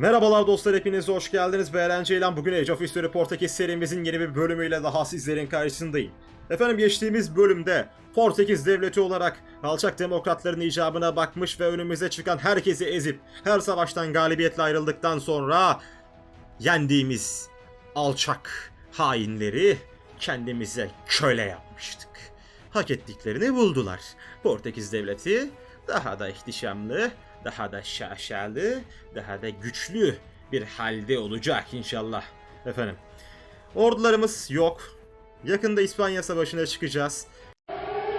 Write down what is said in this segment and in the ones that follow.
Merhabalar dostlar hepiniz hoş geldiniz. Ben Ceylan. Bugün Age of History Portekiz serimizin yeni bir bölümüyle daha sizlerin karşısındayım. Efendim geçtiğimiz bölümde Portekiz devleti olarak alçak demokratların icabına bakmış ve önümüze çıkan herkesi ezip her savaştan galibiyetle ayrıldıktan sonra yendiğimiz alçak hainleri kendimize köle yapmıştık. Hak ettiklerini buldular. Portekiz devleti daha da ihtişamlı, daha da şaşalı, daha da güçlü bir halde olacak inşallah. Efendim. Ordularımız yok. Yakında İspanya Savaşı'na çıkacağız.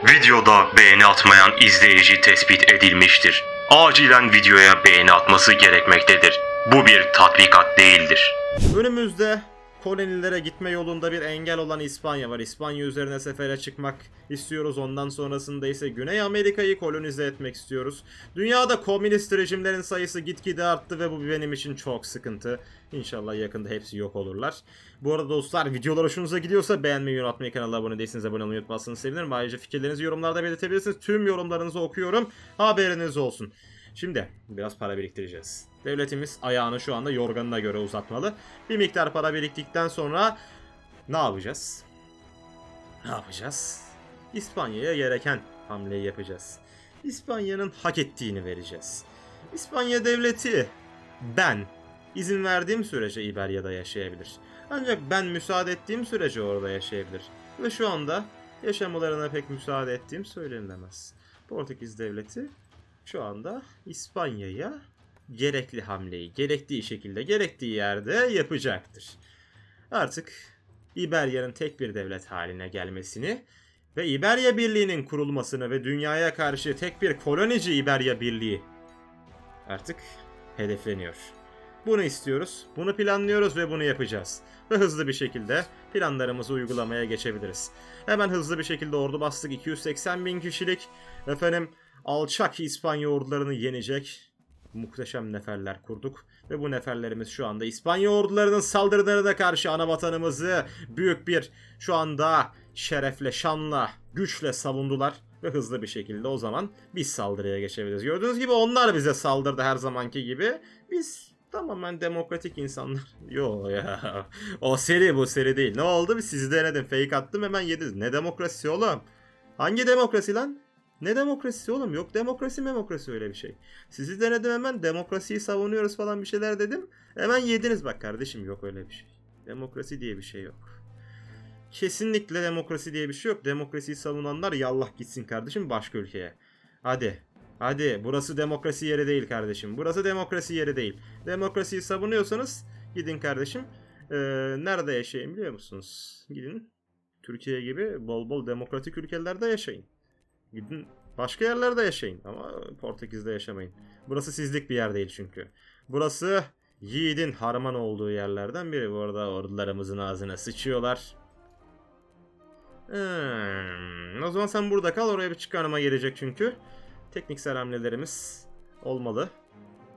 Videoda beğeni atmayan izleyici tespit edilmiştir. Acilen videoya beğeni atması gerekmektedir. Bu bir tatbikat değildir. Önümüzde kolonilere gitme yolunda bir engel olan İspanya var. İspanya üzerine sefere çıkmak istiyoruz. Ondan sonrasında ise Güney Amerika'yı kolonize etmek istiyoruz. Dünyada komünist rejimlerin sayısı gitgide arttı ve bu benim için çok sıkıntı. İnşallah yakında hepsi yok olurlar. Bu arada dostlar videolar hoşunuza gidiyorsa beğenmeyi, yorum atmayı, kanala abone değilseniz abone olmayı unutmazsanız sevinirim. Ayrıca fikirlerinizi yorumlarda belirtebilirsiniz. Tüm yorumlarınızı okuyorum. Haberiniz olsun. Şimdi biraz para biriktireceğiz. Devletimiz ayağını şu anda yorganına göre uzatmalı. Bir miktar para biriktikten sonra ne yapacağız? Ne yapacağız? İspanya'ya gereken hamleyi yapacağız. İspanya'nın hak ettiğini vereceğiz. İspanya devleti ben izin verdiğim sürece İberya'da yaşayabilir. Ancak ben müsaade ettiğim sürece orada yaşayabilir. Ve şu anda yaşamalarına pek müsaade ettiğim söylenemez. Portekiz devleti şu anda İspanya'ya gerekli hamleyi gerektiği şekilde gerektiği yerde yapacaktır. Artık İberya'nın tek bir devlet haline gelmesini ve İberya Birliği'nin kurulmasını ve dünyaya karşı tek bir kolonici İberya Birliği artık hedefleniyor. Bunu istiyoruz, bunu planlıyoruz ve bunu yapacağız. Ve hızlı bir şekilde planlarımızı uygulamaya geçebiliriz. Hemen hızlı bir şekilde ordu bastık. 280 bin kişilik. Efendim alçak İspanya ordularını yenecek muhteşem neferler kurduk. Ve bu neferlerimiz şu anda İspanya ordularının saldırılarına karşı ana vatanımızı büyük bir şu anda şerefle, şanla, güçle savundular. Ve hızlı bir şekilde o zaman biz saldırıya geçebiliriz. Gördüğünüz gibi onlar bize saldırdı her zamanki gibi. Biz tamamen demokratik insanlar. Yo ya. O seri bu seri değil. Ne oldu? Bir sizi denedim. Fake attım hemen yediniz. Ne demokrasi oğlum? Hangi demokrasi lan? Ne demokrasisi oğlum? Yok demokrasi memokrasi öyle bir şey. Sizi denedim hemen demokrasiyi savunuyoruz falan bir şeyler dedim. Hemen yediniz bak kardeşim yok öyle bir şey. Demokrasi diye bir şey yok. Kesinlikle demokrasi diye bir şey yok. Demokrasiyi savunanlar yallah gitsin kardeşim başka ülkeye. Hadi. Hadi burası demokrasi yeri değil kardeşim. Burası demokrasi yeri değil. Demokrasiyi savunuyorsanız gidin kardeşim. Ee, nerede yaşayın biliyor musunuz? Gidin Türkiye gibi bol bol demokratik ülkelerde yaşayın. Gidin başka yerlerde yaşayın ama Portekiz'de yaşamayın. Burası sizlik bir yer değil çünkü. Burası yiğidin harman olduğu yerlerden biri. Bu arada ordularımızın ağzına sıçıyorlar. Hmm, o zaman sen burada kal. Oraya bir çıkarma gelecek çünkü. Tekniksel hamlelerimiz olmalı.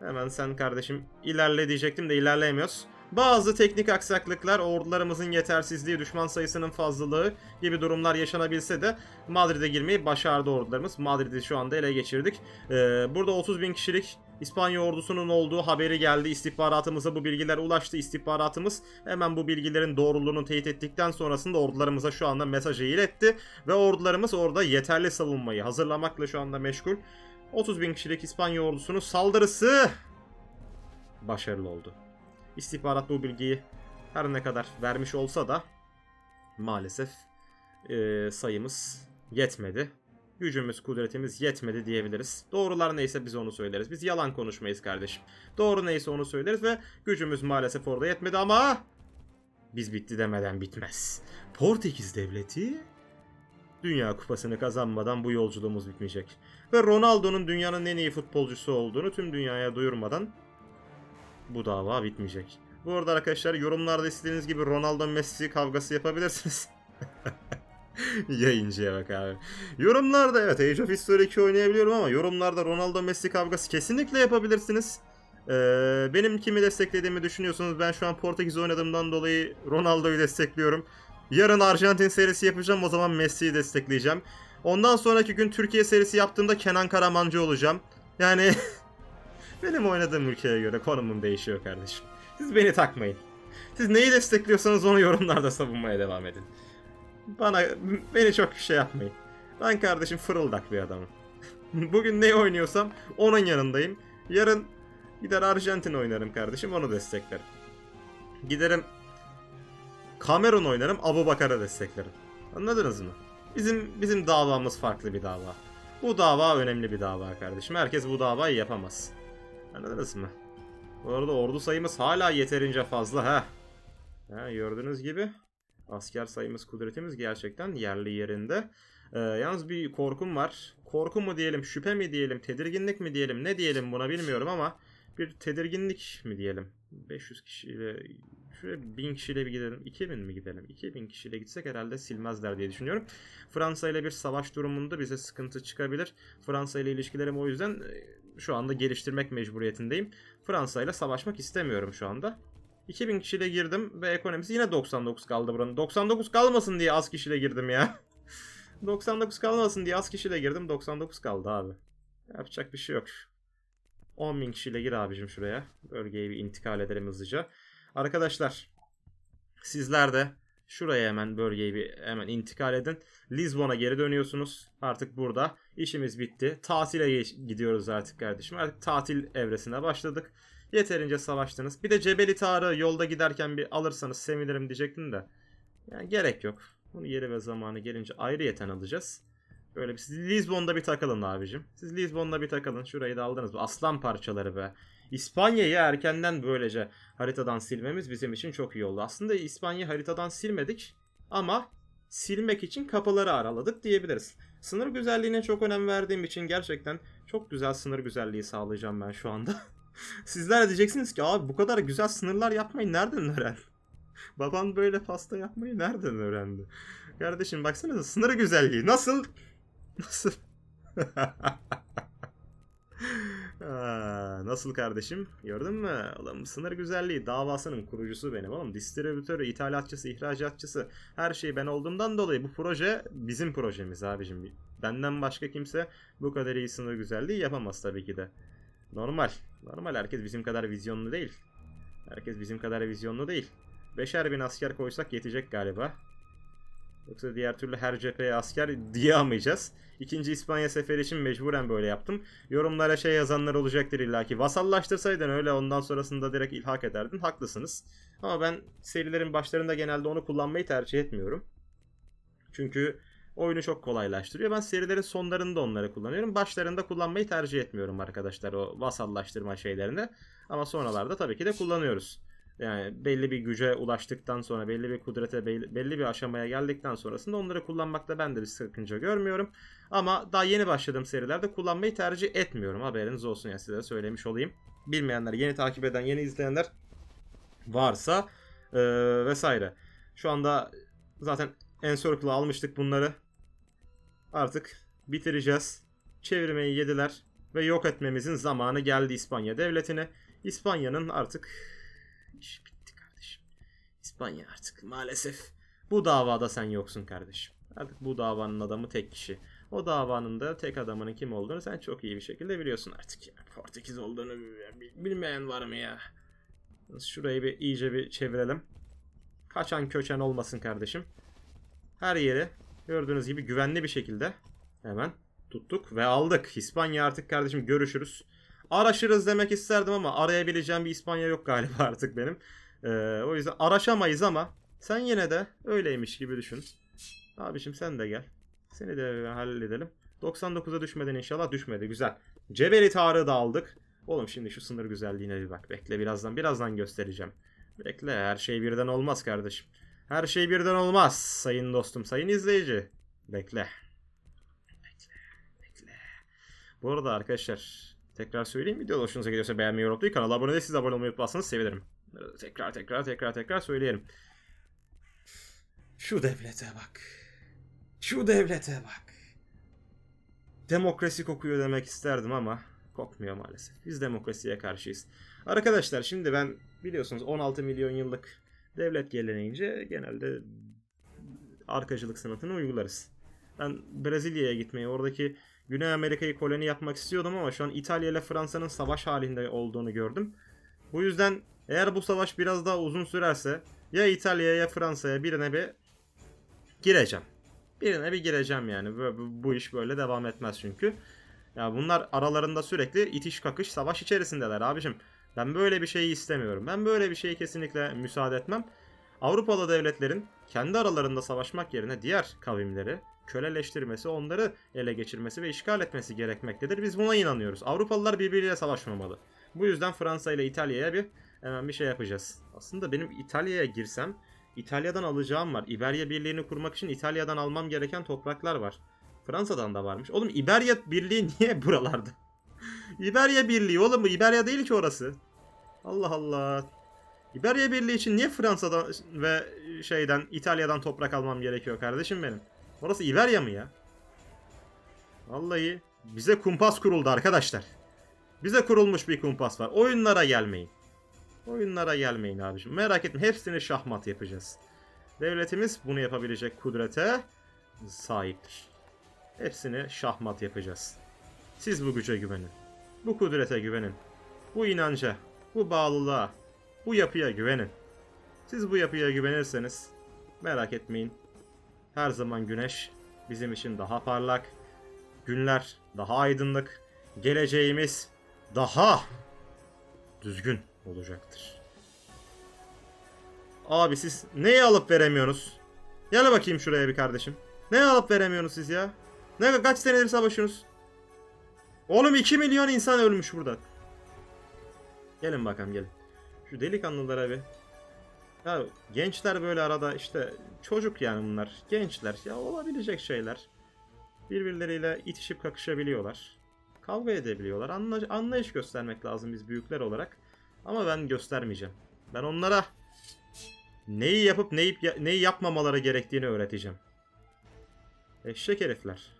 Hemen sen kardeşim ilerle diyecektim de ilerleyemiyoruz. Bazı teknik aksaklıklar, ordularımızın yetersizliği, düşman sayısının fazlalığı gibi durumlar yaşanabilse de Madrid'e girmeyi başardı ordularımız. Madrid'i şu anda ele geçirdik. Ee, burada 30 bin kişilik İspanya ordusunun olduğu haberi geldi. İstihbaratımıza bu bilgiler ulaştı. İstihbaratımız hemen bu bilgilerin doğruluğunu teyit ettikten sonrasında ordularımıza şu anda mesajı iletti. Ve ordularımız orada yeterli savunmayı hazırlamakla şu anda meşgul. 30 bin kişilik İspanya ordusunun saldırısı başarılı oldu. İstihbarat bu bilgiyi her ne kadar vermiş olsa da maalesef e, sayımız yetmedi. Gücümüz, kudretimiz yetmedi diyebiliriz. Doğrular neyse biz onu söyleriz. Biz yalan konuşmayız kardeşim. Doğru neyse onu söyleriz ve gücümüz maalesef orada yetmedi ama biz bitti demeden bitmez. Portekiz devleti Dünya Kupası'nı kazanmadan bu yolculuğumuz bitmeyecek. Ve Ronaldo'nun dünyanın en iyi futbolcusu olduğunu tüm dünyaya duyurmadan bu dava bitmeyecek. Bu arada arkadaşlar yorumlarda istediğiniz gibi Ronaldo Messi kavgası yapabilirsiniz. Yayıncıya bak abi. Yorumlarda evet Age of History 2 oynayabiliyorum ama yorumlarda Ronaldo Messi kavgası kesinlikle yapabilirsiniz. Ee, benim kimi desteklediğimi düşünüyorsunuz. Ben şu an Portekiz oynadığımdan dolayı Ronaldo'yu destekliyorum. Yarın Arjantin serisi yapacağım o zaman Messi'yi destekleyeceğim. Ondan sonraki gün Türkiye serisi yaptığımda Kenan Karamancı olacağım. Yani Benim oynadığım ülkeye göre konumum değişiyor kardeşim. Siz beni takmayın. Siz neyi destekliyorsanız onu yorumlarda savunmaya devam edin. Bana, beni çok şey yapmayın. Ben kardeşim fırıldak bir adamım. Bugün ne oynuyorsam onun yanındayım. Yarın gider Arjantin oynarım kardeşim onu desteklerim. Giderim Kamerun oynarım Abu Bakar'ı desteklerim. Anladınız mı? Bizim bizim davamız farklı bir dava. Bu dava önemli bir dava kardeşim. Herkes bu davayı yapamaz. Anladınız mı? Bu arada ordu sayımız hala yeterince fazla ha. Ha gördüğünüz gibi asker sayımız kudretimiz gerçekten yerli yerinde. Ee, yalnız bir korkum var. Korku mu diyelim, şüphe mi diyelim, tedirginlik mi diyelim, ne diyelim buna bilmiyorum ama bir tedirginlik mi diyelim. 500 kişiyle, şöyle 1000 kişiyle bir gidelim. 2000 mi gidelim? 2000 kişiyle gitsek herhalde silmezler diye düşünüyorum. Fransa ile bir savaş durumunda bize sıkıntı çıkabilir. Fransa ile ilişkilerimi o yüzden e, şu anda geliştirmek mecburiyetindeyim. Fransa ile savaşmak istemiyorum şu anda. 2000 kişiyle girdim ve ekonomisi yine 99 kaldı buranın. 99 kalmasın diye az kişiyle girdim ya. 99 kalmasın diye az kişiyle girdim. 99 kaldı abi. Yapacak bir şey yok. 10.000 kişiyle gir abicim şuraya. Bölgeye bir intikal edelim hızlıca. Arkadaşlar sizler de şuraya hemen bölgeyi bir hemen intikal edin. Lisbon'a geri dönüyorsunuz. Artık burada işimiz bitti. Tatile gidiyoruz artık kardeşim. Artık tatil evresine başladık. Yeterince savaştınız. Bir de Cebeli Tarık'ı yolda giderken bir alırsanız sevinirim diyecektim de. Yani gerek yok. Bunu yeri ve zamanı gelince ayrıyeten alacağız. Böyle bir siz Lisbon'da bir takılın abicim. Siz Lisbon'da bir takılın. Şurayı da aldınız. Bu aslan parçaları be. İspanya'yı erkenden böylece haritadan silmemiz bizim için çok iyi oldu. Aslında İspanya'yı haritadan silmedik ama silmek için kapıları araladık diyebiliriz. Sınır güzelliğine çok önem verdiğim için gerçekten çok güzel sınır güzelliği sağlayacağım ben şu anda. Sizler diyeceksiniz ki abi bu kadar güzel sınırlar yapmayı nereden öğrendin? Baban böyle pasta yapmayı nereden öğrendi? Kardeşim baksanıza sınır güzelliği nasıl? Nasıl? Nasıl kardeşim? Gördün mü? Oğlum sınır güzelliği davasının kurucusu benim oğlum. Distribütörü, ithalatçısı, ihracatçısı her şey ben olduğumdan dolayı bu proje bizim projemiz abicim. Benden başka kimse bu kadar iyi sınır güzelliği yapamaz tabii ki de. Normal. Normal herkes bizim kadar vizyonlu değil. Herkes bizim kadar vizyonlu değil. Beşer bin asker koysak yetecek galiba. Yoksa diğer türlü her cepheye asker diyamayacağız. İkinci İspanya seferi için mecburen böyle yaptım. Yorumlara şey yazanlar olacaktır illaki. Vasallaştırsaydın öyle ondan sonrasında direkt ilhak ederdin. Haklısınız. Ama ben serilerin başlarında genelde onu kullanmayı tercih etmiyorum. Çünkü oyunu çok kolaylaştırıyor. Ben serilerin sonlarında onları kullanıyorum. Başlarında kullanmayı tercih etmiyorum arkadaşlar o vasallaştırma şeylerini. Ama sonralarda tabii ki de kullanıyoruz. Yani belli bir güce ulaştıktan sonra, belli bir kudrete, belli, bir aşamaya geldikten sonrasında onları kullanmakta ben de bir sakınca görmüyorum. Ama daha yeni başladığım serilerde kullanmayı tercih etmiyorum. Haberiniz olsun ya size söylemiş olayım. Bilmeyenler, yeni takip eden, yeni izleyenler varsa eee, vesaire. Şu anda zaten Encircle'ı almıştık bunları. Artık bitireceğiz. Çevirmeyi yediler ve yok etmemizin zamanı geldi İspanya devletine. İspanya'nın artık iş bitti kardeşim. İspanya artık maalesef bu davada sen yoksun kardeşim. Artık bu davanın adamı tek kişi. O davanın da tek adamının kim olduğunu sen çok iyi bir şekilde biliyorsun artık. Ya. Portekiz olduğunu bil- bilmeyen var mı ya? Şurayı bir iyice bir çevirelim. Kaçan köçen olmasın kardeşim. Her yeri gördüğünüz gibi güvenli bir şekilde hemen tuttuk ve aldık. İspanya artık kardeşim görüşürüz. Araşırız demek isterdim ama arayabileceğim bir İspanya yok galiba artık benim. Ee, o yüzden araşamayız ama sen yine de öyleymiş gibi düşün. Abişim sen de gel. Seni de halledelim. 99'a düşmeden inşallah düşmedi. Güzel. Cebeli Tarık'ı da aldık. Oğlum şimdi şu sınır güzelliğine bir bak. Bekle birazdan birazdan göstereceğim. Bekle her şey birden olmaz kardeşim. Her şey birden olmaz sayın dostum, sayın izleyici. Bekle. Bekle. Bekle. Bu arada arkadaşlar tekrar söyleyeyim video hoşunuza gidiyorsa beğenmeyi, yorum atmayı, kanala abone değilseniz abone olmayı unutmazsanız sevinirim. Tekrar tekrar tekrar tekrar söyleyelim. Şu devlete bak. Şu devlete bak. Demokrasi kokuyor demek isterdim ama kokmuyor maalesef. Biz demokrasiye karşıyız. Arkadaşlar şimdi ben biliyorsunuz 16 milyon yıllık devlet geleneğince genelde arkacılık sanatını uygularız. Ben Brezilya'ya gitmeyi, oradaki Güney Amerika'yı koloni yapmak istiyordum ama şu an İtalya ile Fransa'nın savaş halinde olduğunu gördüm. Bu yüzden eğer bu savaş biraz daha uzun sürerse ya İtalya'ya ya Fransa'ya birine bir gireceğim. Birine bir gireceğim yani. Bu, bu, iş böyle devam etmez çünkü. Ya bunlar aralarında sürekli itiş kakış savaş içerisindeler abicim. Ben böyle bir şeyi istemiyorum. Ben böyle bir şeyi kesinlikle müsaade etmem. Avrupalı devletlerin kendi aralarında savaşmak yerine diğer kavimleri köleleştirmesi, onları ele geçirmesi ve işgal etmesi gerekmektedir. Biz buna inanıyoruz. Avrupalılar birbiriyle savaşmamalı. Bu yüzden Fransa ile İtalya'ya bir hemen bir şey yapacağız. Aslında benim İtalya'ya girsem İtalya'dan alacağım var. İberya Birliği'ni kurmak için İtalya'dan almam gereken topraklar var. Fransa'dan da varmış. Oğlum İberya Birliği niye buralarda? İberya Birliği oğlum bu İberya değil ki orası. Allah Allah. İberya Birliği için niye Fransa'dan ve şeyden İtalya'dan toprak almam gerekiyor kardeşim benim? Orası İberya mı ya? Vallahi bize kumpas kuruldu arkadaşlar. Bize kurulmuş bir kumpas var. Oyunlara gelmeyin. Oyunlara gelmeyin abicim. Merak etme hepsini şahmat yapacağız. Devletimiz bunu yapabilecek kudrete sahiptir. Hepsini şahmat yapacağız. Siz bu güce güvenin. Bu kudrete güvenin. Bu inanca, bu bağlılığa, bu yapıya güvenin. Siz bu yapıya güvenirseniz merak etmeyin. Her zaman güneş bizim için daha parlak, günler daha aydınlık, geleceğimiz daha düzgün olacaktır. Abi siz neyi alıp veremiyorsunuz? Gel bakayım şuraya bir kardeşim. Ne alıp veremiyorsunuz siz ya? Ne kaç senedir savaşıyorsunuz? Oğlum 2 milyon insan ölmüş burada. Gelin bakalım gelin. Şu delikanlılara bir. Ya gençler böyle arada işte çocuk yani bunlar. Gençler ya olabilecek şeyler. Birbirleriyle itişip kakışabiliyorlar. Kavga edebiliyorlar. Anla- anlayış göstermek lazım biz büyükler olarak. Ama ben göstermeyeceğim. Ben onlara neyi yapıp neyi, neyi yapmamaları gerektiğini öğreteceğim. Eşek herifler.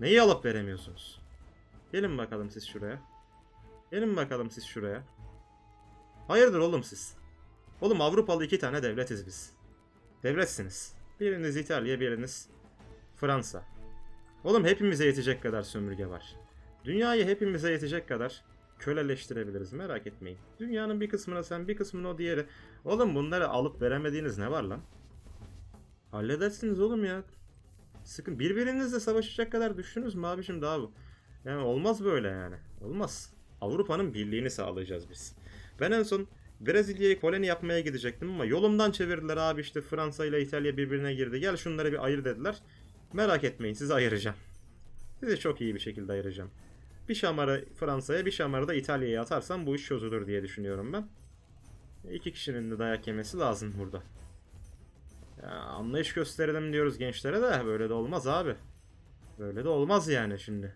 Neyi alıp veremiyorsunuz? Gelin bakalım siz şuraya. Gelin bakalım siz şuraya. Hayırdır oğlum siz? Oğlum Avrupalı iki tane devletiz biz. Devletsiniz. Biriniz İtalya, biriniz Fransa. Oğlum hepimize yetecek kadar sömürge var. Dünyayı hepimize yetecek kadar köleleştirebiliriz merak etmeyin. Dünyanın bir kısmına sen bir kısmına o diğeri. Oğlum bunları alıp veremediğiniz ne var lan? Halledersiniz oğlum ya. Sıkın birbirinizle savaşacak kadar düştünüz mü abişim daha bu? Yani olmaz böyle yani. Olmaz. Avrupa'nın birliğini sağlayacağız biz. Ben en son Brezilya'yı koloni yapmaya gidecektim ama yolumdan çevirdiler abi işte Fransa ile İtalya birbirine girdi. Gel şunları bir ayır dediler. Merak etmeyin sizi ayıracağım. Sizi çok iyi bir şekilde ayıracağım. Bir şamarı Fransa'ya bir şamarı da İtalya'ya atarsam bu iş çözülür diye düşünüyorum ben. İki kişinin de dayak yemesi lazım burada. Ya, anlayış gösterelim diyoruz gençlere de böyle de olmaz abi. Böyle de olmaz yani şimdi.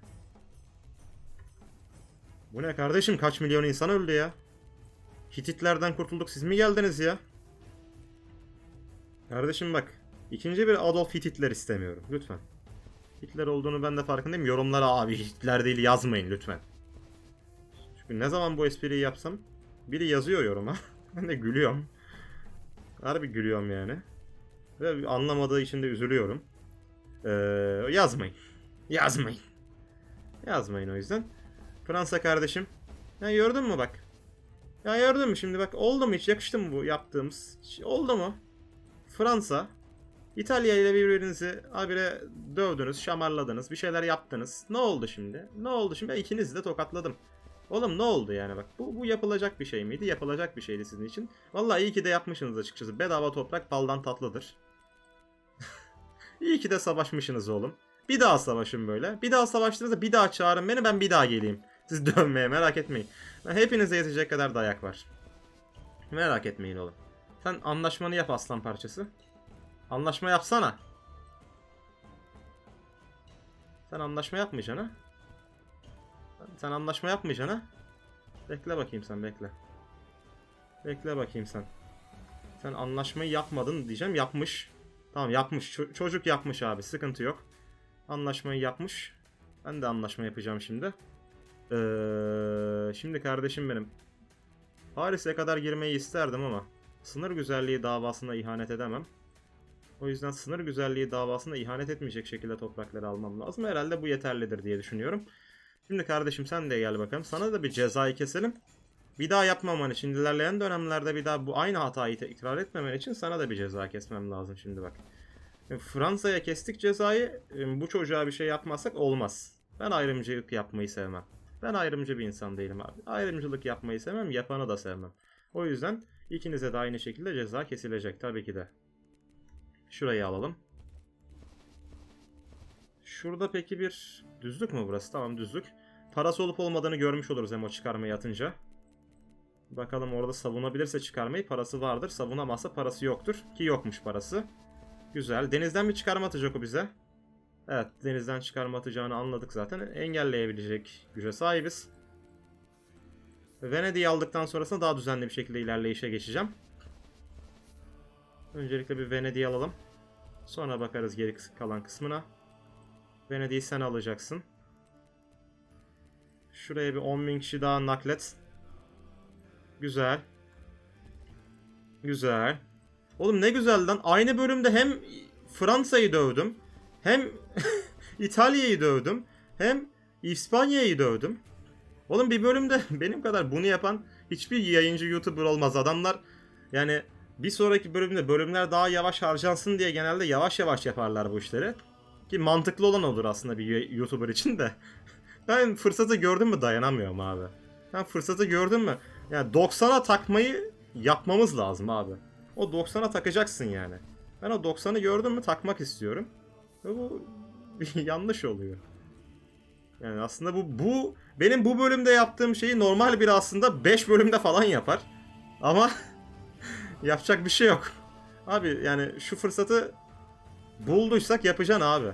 Bu ne kardeşim kaç milyon insan öldü ya. Hititlerden kurtulduk siz mi geldiniz ya? Kardeşim bak. ikinci bir Adolf Hititler istemiyorum lütfen. Hitler olduğunu ben de farkındayım. Yorumlara abi Hitler değil yazmayın lütfen. Çünkü ne zaman bu espriyi yapsam biri yazıyor yoruma. ben de gülüyorum. Harbi gülüyorum yani. Ve anlamadığı için de üzülüyorum. Ee, yazmayın. Yazmayın. Yazmayın o yüzden. Fransa kardeşim. Ya gördün mü bak. Ya gördün şimdi bak oldu mu hiç yakıştı mı bu yaptığımız? Oldu mu? Fransa İtalya ile birbirinizi habire dövdünüz, şamarladınız, bir şeyler yaptınız. Ne oldu şimdi? Ne oldu şimdi? Ben ikinizi de tokatladım. Oğlum ne oldu yani bak bu, bu yapılacak bir şey miydi? Yapılacak bir şeydi sizin için. Vallahi iyi ki de yapmışsınız açıkçası. Bedava toprak baldan tatlıdır. iyi ki de savaşmışsınız oğlum. Bir daha savaşın böyle. Bir daha savaştığınızda bir daha çağırın beni ben bir daha geleyim. Siz dönmeye merak etmeyin. Hepinize yetecek kadar dayak var. Merak etmeyin oğlum. Sen anlaşmanı yap aslan parçası. Anlaşma yapsana. Sen anlaşma yapmayacaksın ha? Sen anlaşma yapmayacaksın ha? Bekle bakayım sen bekle. Bekle bakayım sen. Sen anlaşmayı yapmadın diyeceğim yapmış. Tamam yapmış. Ço- çocuk yapmış abi sıkıntı yok. Anlaşmayı yapmış. Ben de anlaşma yapacağım şimdi. Ee, şimdi kardeşim benim. Paris'e kadar girmeyi isterdim ama sınır güzelliği davasına ihanet edemem. O yüzden sınır güzelliği davasında ihanet etmeyecek şekilde toprakları almam lazım. Herhalde bu yeterlidir diye düşünüyorum. Şimdi kardeşim sen de gel bakalım. Sana da bir cezayı keselim. Bir daha yapmaman için ilerleyen dönemlerde bir daha bu aynı hatayı tekrar etmemen için sana da bir ceza kesmem lazım şimdi bak. Fransa'ya kestik cezayı. Bu çocuğa bir şey yapmazsak olmaz. Ben ayrımcılık yapmayı sevmem. Ben ayrımcı bir insan değilim abi. Ayrımcılık yapmayı sevmem, yapanı da sevmem. O yüzden ikinize de aynı şekilde ceza kesilecek tabii ki de. Şurayı alalım. Şurada peki bir düzlük mü burası? Tamam düzlük. Parası olup olmadığını görmüş oluruz emo çıkarmayı atınca. Bakalım orada savunabilirse çıkarmayı parası vardır. Savunamazsa parası yoktur. Ki yokmuş parası. Güzel. Denizden bir çıkarma atacak o bize. Evet denizden çıkarma atacağını anladık zaten. Engelleyebilecek güce sahibiz. Venedik'i aldıktan sonrasında daha düzenli bir şekilde ilerleyişe geçeceğim. Öncelikle bir Venedik'i alalım. Sonra bakarız geri kalan kısmına. Venedik'i sen alacaksın. Şuraya bir 10.000 kişi daha naklet. Güzel. Güzel. Oğlum ne güzel lan. Aynı bölümde hem Fransa'yı dövdüm. Hem İtalya'yı dövdüm. Hem İspanya'yı dövdüm. Oğlum bir bölümde benim kadar bunu yapan hiçbir yayıncı YouTuber olmaz. Adamlar yani bir sonraki bölümde bölümler daha yavaş harcansın diye genelde yavaş yavaş yaparlar bu işleri. Ki mantıklı olan olur aslında bir YouTuber için de. Ben fırsatı gördüm mü dayanamıyorum abi. Ben fırsatı gördüm mü? Yani 90'a takmayı yapmamız lazım abi. O 90'a takacaksın yani. Ben o 90'ı gördüm mü takmak istiyorum. Ve bu yanlış oluyor. Yani aslında bu bu benim bu bölümde yaptığım şeyi normal bir aslında 5 bölümde falan yapar. Ama yapacak bir şey yok. Abi yani şu fırsatı bulduysak yapacaksın abi.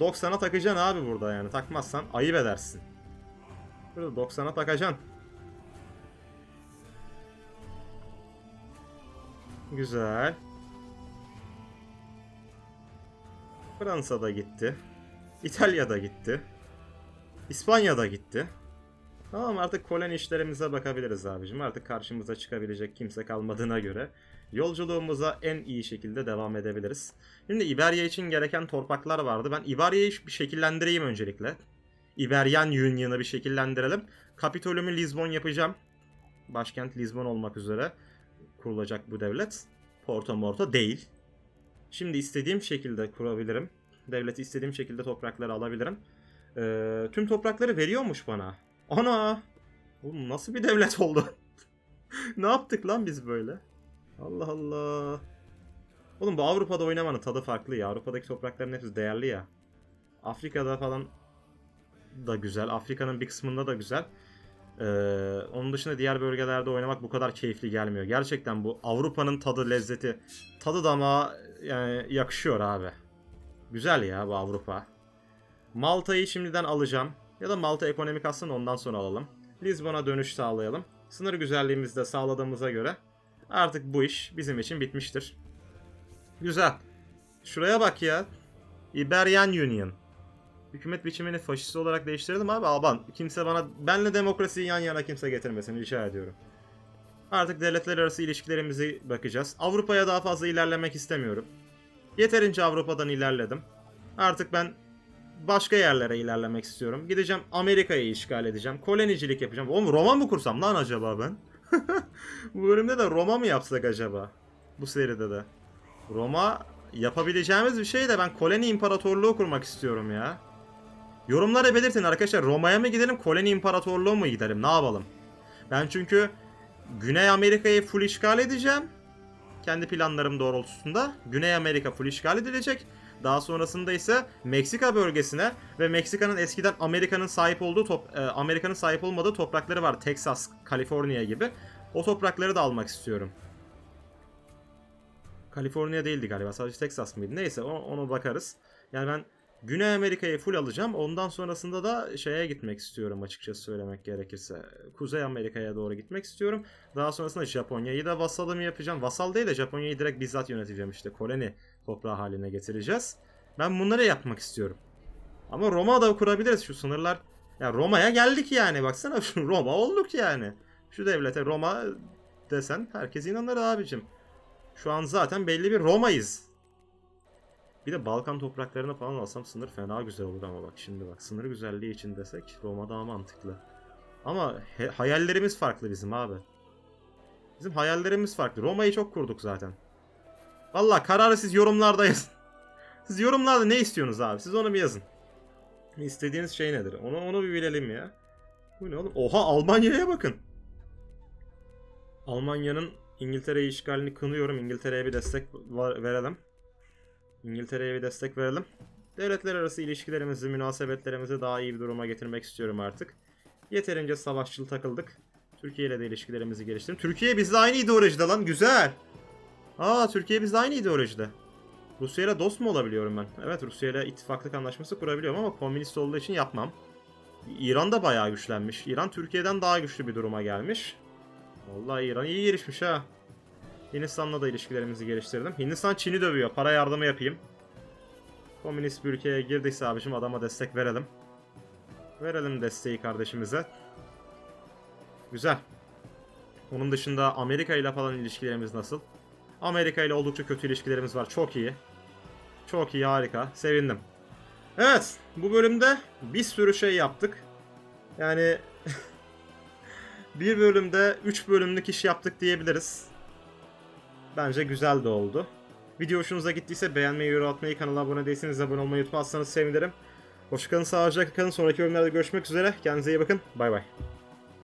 90'a takacaksın abi burada yani. Takmazsan ayıp edersin. Burada 90'a takacaksın. Güzel. Fransa'da gitti. İtalya'da gitti. İspanya'da gitti. Tamam artık koloni işlerimize bakabiliriz abicim. Artık karşımıza çıkabilecek kimse kalmadığına göre yolculuğumuza en iyi şekilde devam edebiliriz. Şimdi İberya için gereken torpaklar vardı. Ben İberya'yı bir şekillendireyim öncelikle. İberyan Union'ı bir şekillendirelim. Kapitolümü Lisbon yapacağım. Başkent Lisbon olmak üzere kurulacak bu devlet. Porto Morto değil. Şimdi istediğim şekilde kurabilirim. Devleti istediğim şekilde toprakları alabilirim. Ee, tüm toprakları veriyormuş bana. Ana! Oğlum nasıl bir devlet oldu? ne yaptık lan biz böyle? Allah Allah. Oğlum bu Avrupa'da oynamanın tadı farklı ya. Avrupa'daki toprakların hepsi değerli ya. Afrika'da falan da güzel. Afrika'nın bir kısmında da güzel. Ee, onun dışında diğer bölgelerde oynamak bu kadar keyifli gelmiyor. Gerçekten bu Avrupa'nın tadı, lezzeti, tadı damağa yani yakışıyor abi. Güzel ya bu Avrupa. Malta'yı şimdiden alacağım. Ya da Malta ekonomik aslında ondan sonra alalım. Lisbon'a dönüş sağlayalım. Sınır güzelliğimizi de sağladığımıza göre artık bu iş bizim için bitmiştir. Güzel. Şuraya bak ya. Iberian Union. Hükümet biçimini faşist olarak değiştirdim abi. Aban kimse bana benle demokrasiyi yan yana kimse getirmesin rica ediyorum. Artık devletler arası ilişkilerimizi bakacağız. Avrupa'ya daha fazla ilerlemek istemiyorum. Yeterince Avrupa'dan ilerledim. Artık ben başka yerlere ilerlemek istiyorum. Gideceğim Amerika'yı işgal edeceğim. Kolonicilik yapacağım. Oğlum Roma mı kursam lan acaba ben? Bu bölümde de Roma mı yapsak acaba? Bu seride de. Roma yapabileceğimiz bir şey de ben koloni imparatorluğu kurmak istiyorum ya. Yorumlara belirtin arkadaşlar. Roma'ya mı gidelim, koloni imparatorluğu mu gidelim? Ne yapalım? Ben çünkü Güney Amerika'yı full işgal edeceğim. Kendi planlarım doğrultusunda. Güney Amerika full işgal edilecek. Daha sonrasında ise Meksika bölgesine ve Meksika'nın eskiden Amerika'nın sahip olduğu e, Amerika'nın sahip olmadığı toprakları var. Texas, Kaliforniya gibi. O toprakları da almak istiyorum. Kaliforniya değildi galiba. Sadece Texas mıydı? Neyse ona bakarız. Yani ben Güney Amerika'yı full alacağım. Ondan sonrasında da şeye gitmek istiyorum açıkçası söylemek gerekirse. Kuzey Amerika'ya doğru gitmek istiyorum. Daha sonrasında Japonya'yı da vasalımı yapacağım. Vasal değil de Japonya'yı direkt bizzat yöneteceğim işte. Koloni toprağı haline getireceğiz. Ben bunları yapmak istiyorum. Ama Roma da kurabiliriz şu sınırlar. Ya Roma'ya geldik yani baksana şu Roma olduk yani. Şu devlete Roma desen herkes inanır abicim. Şu an zaten belli bir Roma'yız. Bir de Balkan topraklarını falan alsam sınır fena güzel olur ama bak şimdi bak sınır güzelliği için desek Roma daha mantıklı. Ama hayallerimiz farklı bizim abi. Bizim hayallerimiz farklı. Roma'yı çok kurduk zaten. Valla kararı siz yorumlarda yazın. Siz yorumlarda ne istiyorsunuz abi? Siz onu bir yazın. İstediğiniz şey nedir? Onu onu bir bilelim ya. Bu ne oğlum? Oha Almanya'ya bakın. Almanya'nın İngiltere'yi işgalini kınıyorum. İngiltere'ye bir destek var- verelim. İngiltere'ye bir destek verelim. Devletler arası ilişkilerimizi, münasebetlerimizi daha iyi bir duruma getirmek istiyorum artık. Yeterince savaşçıl takıldık. Türkiye ile de ilişkilerimizi geliştirelim. Türkiye bizle aynı ideolojide lan. Güzel. Aa Türkiye bizle aynı ideolojide. Rusya ile dost mu olabiliyorum ben? Evet Rusya ile ittifaklık anlaşması kurabiliyorum ama komünist olduğu için yapmam. İran da bayağı güçlenmiş. İran Türkiye'den daha güçlü bir duruma gelmiş. Vallahi İran iyi gelişmiş ha. Hindistan'la da ilişkilerimizi geliştirdim. Hindistan Çin'i dövüyor. Para yardımı yapayım. Komünist bir ülkeye girdiyse abicim adama destek verelim. Verelim desteği kardeşimize. Güzel. Onun dışında Amerika ile falan ilişkilerimiz nasıl? Amerika ile oldukça kötü ilişkilerimiz var. Çok iyi. Çok iyi harika. Sevindim. Evet. Bu bölümde bir sürü şey yaptık. Yani bir bölümde 3 bölümlük iş yaptık diyebiliriz. Bence güzel de oldu. Video hoşunuza gittiyse beğenmeyi, yorum atmayı, kanala abone değilseniz abone olmayı unutmazsanız sevinirim. Hoşçakalın, sağlıcakla kalın. Sonraki bölümlerde görüşmek üzere. Kendinize iyi bakın. Bay bay.